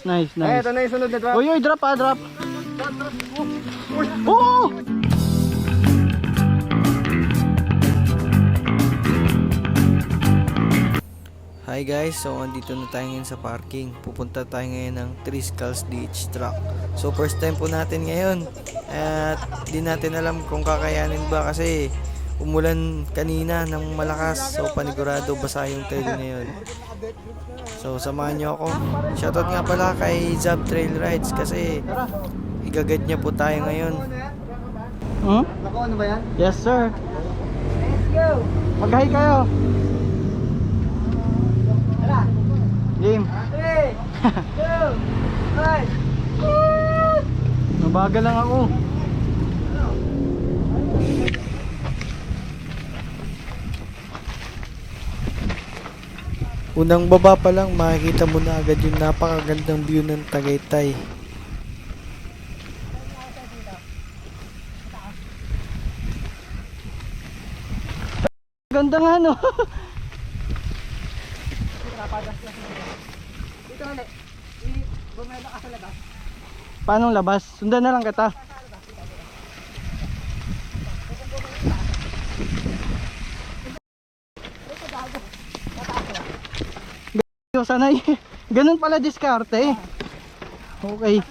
Nice, nice. ito na yung sunod na drop. Uy, uy, drop ah, drop. Oo! Hi guys, so andito na tayo ngayon sa parking. Pupunta tayo ngayon ng Three Skulls Ditch Truck. So first time po natin ngayon. At di natin alam kung kakayanin ba kasi umulan kanina ng malakas. So panigurado basa yung trail ngayon. So samahan nyo ako. Shoutout nga pala kay Zab Trail Rides kasi igagad niya po tayo ngayon. Hmm? Ano ba yan? Yes, sir. Mag-hi kayo. Game. Mabagal lang ako. Unang baba pa lang makikita mo na agad yung napakagandang view ng Tagaytay. Ganda nga no. Paano labas? Sundan na lang kita. G- sanay. Ganun pala diskarte. Okay.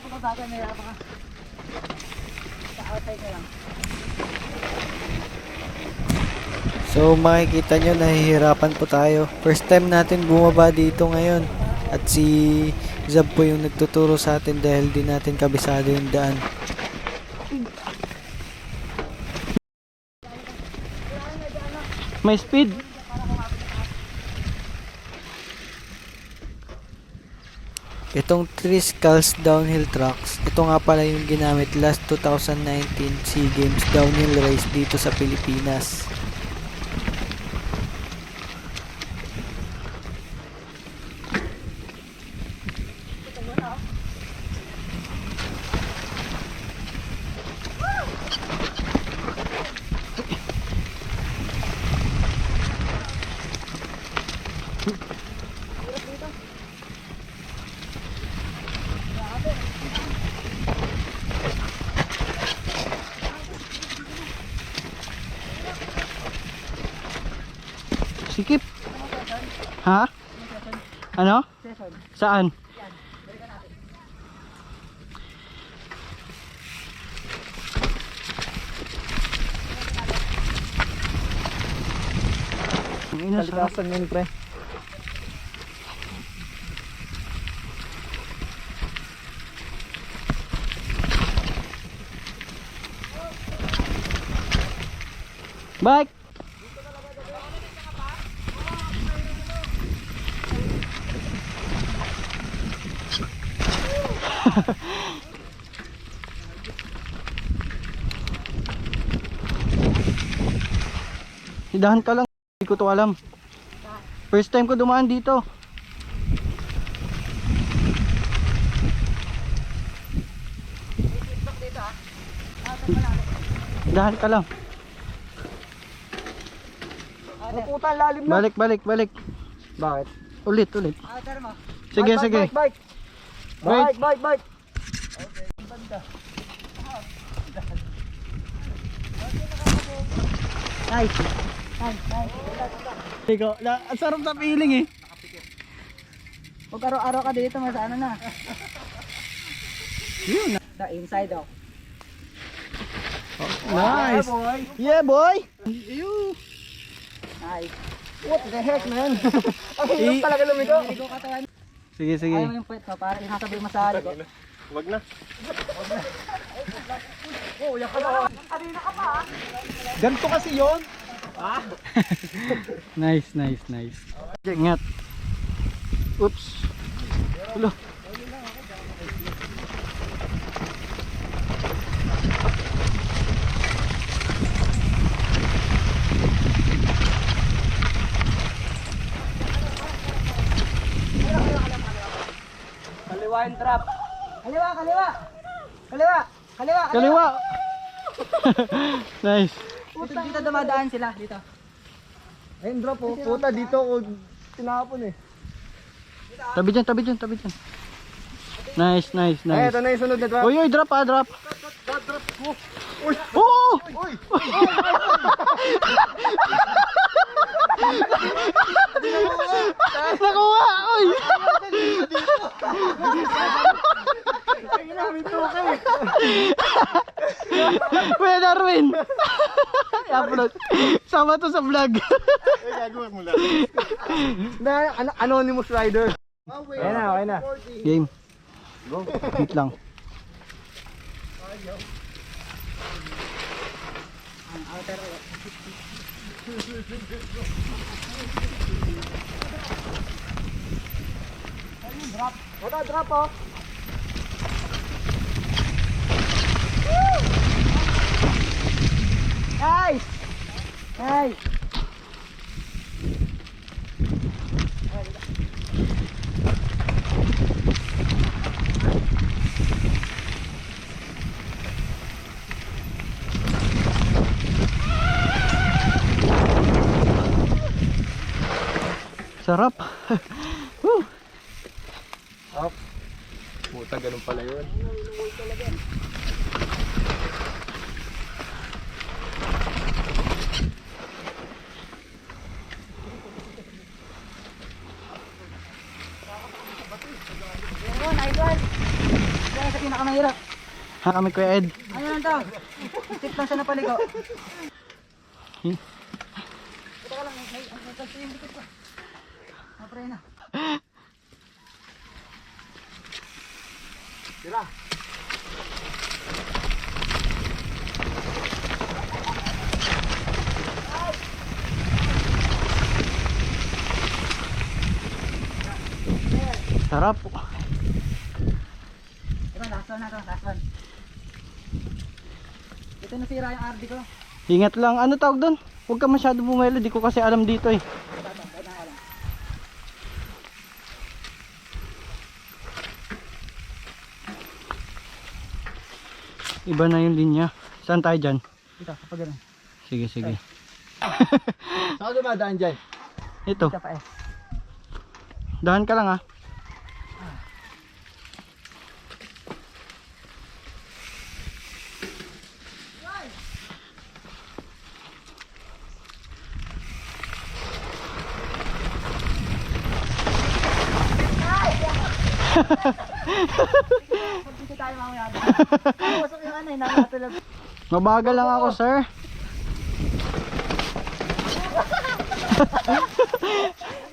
So makikita nyo nahihirapan po tayo. First time natin bumaba dito ngayon. At si Zab po yung nagtuturo sa atin dahil di natin kabisado yung daan. May speed. Itong Skulls Downhill Trucks, ito nga pala yung ginamit last 2019 SEA Games Downhill Race dito sa Pilipinas. Sikip. Ha? Ano? Saan? Kalikasan yun, pre. Bike! Hidahan ka lang, hindi ko to alam. First time ko dumaan dito. Dahan ka lang. Puputan, lalim na. Balik, balik, balik. Bakit? Ulit, ulit. Sige, Bike, sige. Bike, bike, Bike. Bike, bike, Nice. Ikaw, na, ang sarap sa feeling eh. Pag araw-araw ka dito, mas ano na. Yun. Sa inside oh. Nice. boy. Yeah, boy. Ew. Nice. What the heck, man? Ang Eh. hirap talaga lumigo. Ligo ka tayo. Sige, sige. Ayaw mo yung puwet mo para inasabi mo sa ligo. Wag na. Oh, yan ka na. Ganito kasi yon. Nice, nice, nice. Ingat. Oops. Ulo. Yung trap. Kaliwa, kaliwa! Kaliwa! Kaliwa! Kaliwa. nice. Dito, dito dumadaan sila, dito. Ayun, drop oh. Puta, dito ako tinapon eh. Tabi dyan, tabi dyan, tabi dyan. Nice, nice, nice. ito na yung sunod na drop. Uy, uy, drop ah, drop. Drop, drop. Oh. Uy. Oo! Uy. Nakuha! Uy! Ay, namin to kay. Kuya Darwin! I-upload. Sama to sa vlog. Eh, gagawin mo lang. Na, an- anonymous rider. Ayan na, okay na. Game. Wait lang. Wala, drop oh. Nice! Nice! Sarap. Woo! Puta, ganun pala yun. Oh, nice one! Kaya sa pinakamahirap. Ha kami Kuya Ed. Ano lang to? Tip lang sa napaligo. Hmm. Ito ka lang, may, may, may yung likod ko. Napre na. Tira. Sarap. Diba, last one na to, last one. Ito nasira yung RD ko. Ingat lang. Ano tawag doon? Huwag ka masyado bumelo. Di ko kasi alam dito eh. Iba na yung linya. Saan tayo dyan? Ito, kapag ganun. Sige, sige. Saan dumadaan dyan? Ito. Ito pa eh. Dahan ka lang ah. Hindi tayo mamaya. Ano nakatulog. Mabagal lang ako, sir.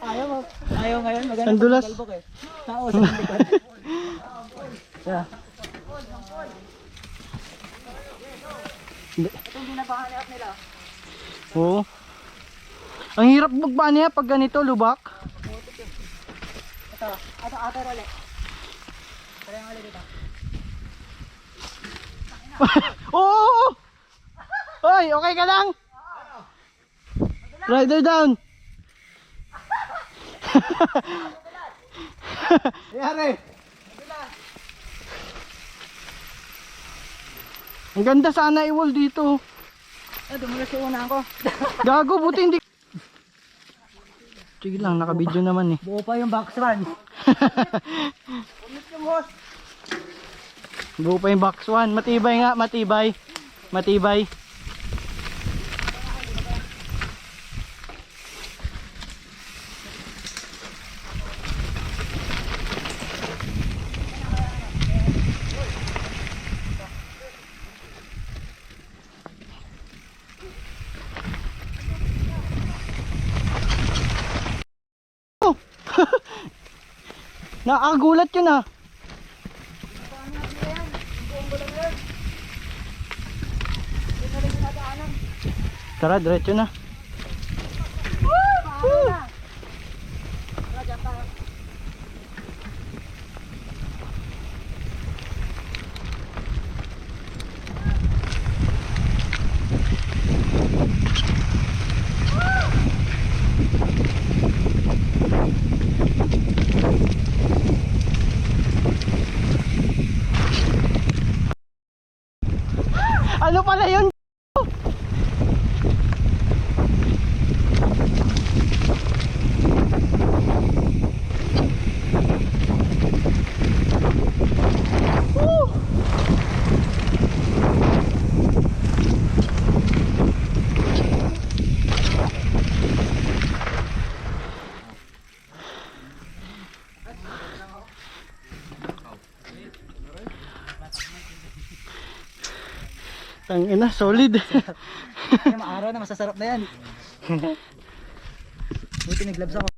Ayaw mo. Ayaw ngayon, maganda Ang dulas. galbok eh. Tao sa likod. Yeah. Hindi. Ito yung binabahanap nila. Oo. Ang hirap magbaniya pag ganito, lubak. Ito, ito, ate role. Tara yung ulit dito. Oo! Hoy, okay ka lang? Rider down. Yari. Ang ganda sana i-wall dito. Ah, dumulas yung unahan ko. Gago, buti hindi. Sige lang, naka-video naman eh. Buo pa yung box one. Go pa yung box 1. Matibay nga, matibay. Matibay. Nakakagulat yun ah. Tara, diretso na. Ano pala yun? Tangina, solid. Kaya maaraw na, masasarap na yan. Buti naglabs ako.